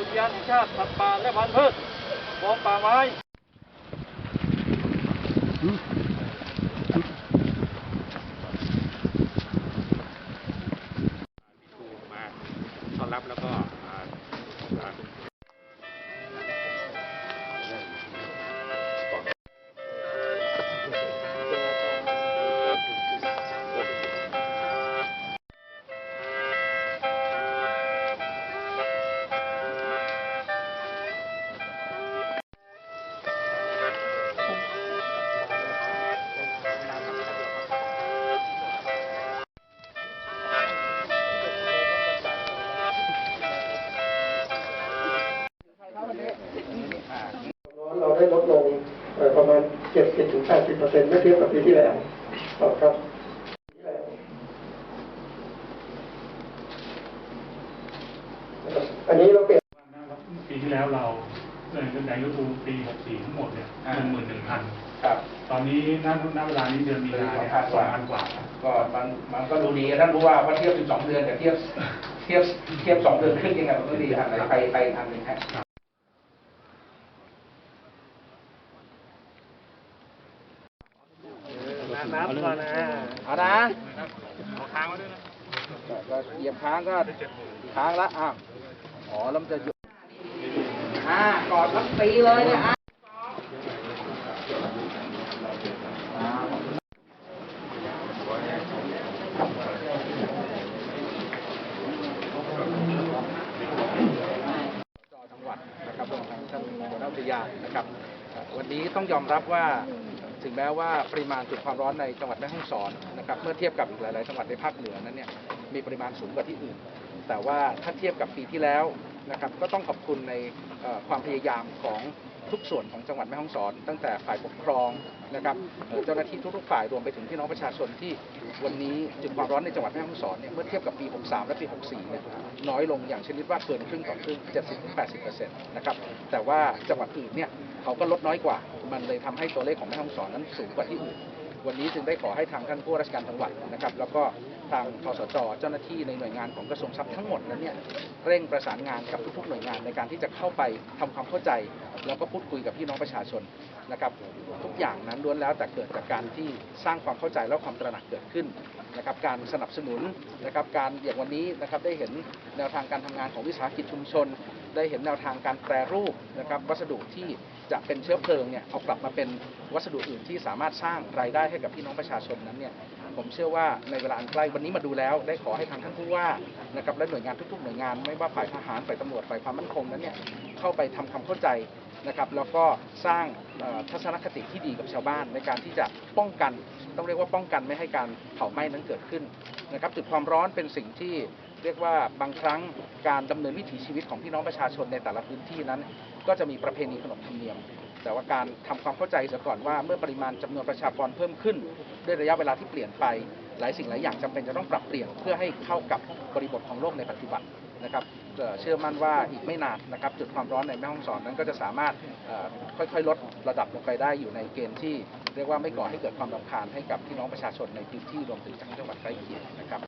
อุทยานแห่งชาติสัตว์ป่าและพันธุ์พืชกองป่าไม้ต้อนรับแล้วก็ มาณ 70-80%ถึง80%เมื่อเทียบกับปีที่แล้วครับปีที่แล้วนะครับอันนี้เราเปลี่ยนปีที่แล้วเราเงินแดงยุทูปี 64 ทั้งหมดเนี่ยอ่าหนึ่งหมื่นหนึ่งพันครับ ตอนนี้ณณเวลานี้เดือนมีนาเนี่ยสองพันกว่า ก็มันมันก็ดูดีท่านรู้ว่าว่าเทียบ 12 เดือนกับเทียบเทียบเทียบ 2 เดือนครึ่งยังไงมันก็ดีครับไปไปทางหนึงครับ นับก่อนนะเอานะค้างไว้ด้วยนะก็เหยียบค้างก็ค้างละอะอ๋อแล้วมันจะหยุดอ่ากอดแล้วตีเลยเนี่ยอะอ่าจอจังหวัดนะครับรวมทั้งท่านหัวหน้าอุทยานนะครับเอ่อวันนี้ต้องยอมรับว่า ถึงแม้ว่าปริมาณจุดความร้อนในจังหวัดแม่ฮ่องสอนนะครับเมื่อเทียบกับอีกหลาย ๆ จังหวัดในภาคเหนือนั้นเนี่ยมีปริมาณสูงกว่าที่อื่น แต่ว่าถ้าเทียบกับปีที่แล้วนะครับก็ต้องขอบคุณในความพยายามของ ทุกส่วนของจังหวัดแม่ฮ่องสอน ตั้งแต่ฝ่ายปกครองนะครับเจ้าหน้าที่ทุกๆฝ่ายรวมไปถึงพี่น้องประชาชนที่วันนี้จุดความร้อนในจังหวัดแม่ฮ่องสอนเนี่ยเมื่อเทียบกับปี 63 และปี 64 เนี่ยน้อยลงอย่างชนิดว่าเกินครึ่งต่อครึ่ง 70-80%นะครับแต่ว่าจังหวัดอื่นเนี่ยเขาก็ลดน้อยกว่า มันเลยทำให้ตัวเลขของแม่ฮ่องสอนนั้นสูงกว่าที่อื่น วันนี้จึงได้ขอให้ทางท่านผู้ว่าราชการจังหวัดนะครับ แล้วก็ทางทสจเจ้าหน้าที่ในหน่วยงานของกระทรวงทรัพย์ทั้งหมดนั้นเนี่ยเร่งประสานงานกับทุกๆหน่วยงานในการที่จะเข้าไปทำความเข้าใจ แล้วก็พูดคุยกับพี่น้องประชาชนนะครับทุกอย่างนั้นล้วนแล้วแต่เกิดจากการที่สร้างความเข้าใจและความตระหนักเกิดขึ้นนะครับการสนับสนุนนะครับการอย่างวันนี้นะครับได้เห็นแนวทางการทำงานของวิสาหกิจชุมชน ได้เห็นแนวทางการแปรรูปนะครับวัสดุที่จะเป็นเชื้อเพลิงเนี่ยเอากลับมาเป็นวัสดุอื่นที่สามารถสร้างรายได้ให้กับพี่น้องประชาชนนั้นเนี่ยผมเชื่อว่าในเวลาอันใกล้วันนี้มาดูแล้ว ได้ขอให้ทางท่านผู้ว่านะครับและหน่วยงานทุกๆหน่วยงานไม่ว่าฝ่ายทหารฝ่ายตำรวจฝ่ายความมั่นคงนั้นเนี่ยเข้าไปทำความเข้าใจนะครับแล้วก็สร้างทัศนคติที่ดีกับชาวบ้านในการที่จะป้องกัน ต้องเรียกว่าป้องกันไม่ให้การเผาไหม้นั้นเกิดขึ้นนะครับจุดความร้อนเป็นสิ่งที่ เรียกว่าบางครั้งการดำเนินวิถีชีวิตของพี่น้องประชาชนในแต่ละพื้นที่นั้น ก็จะมีประเพณีขนบธรรมเนียม แต่ว่าการทำความเข้าใจเสียก่อนว่าเมื่อปริมาณจำนวนประชากรเพิ่มขึ้น ด้วยระยะเวลาที่เปลี่ยนไป หลายสิ่งหลายอย่างจำเป็นจะต้องปรับเปลี่ยนเพื่อให้เข้ากับบริบทของโลกในปัจจุบันนะครับเชื่อมั่นว่าอีกไม่นานนะครับจุดความร้อนในแม่ฮ่องสอนนั้นก็จะสามารถค่อยๆลดระดับลงไปได้อยู่ในเกณฑ์ที่เรียกว่าไม่ก่อให้เกิดความรำคาญให้กับพี่น้องประชาชนในพื้นที่รวมถึงทั้งจังหวัดใกล้เคียงนะครับ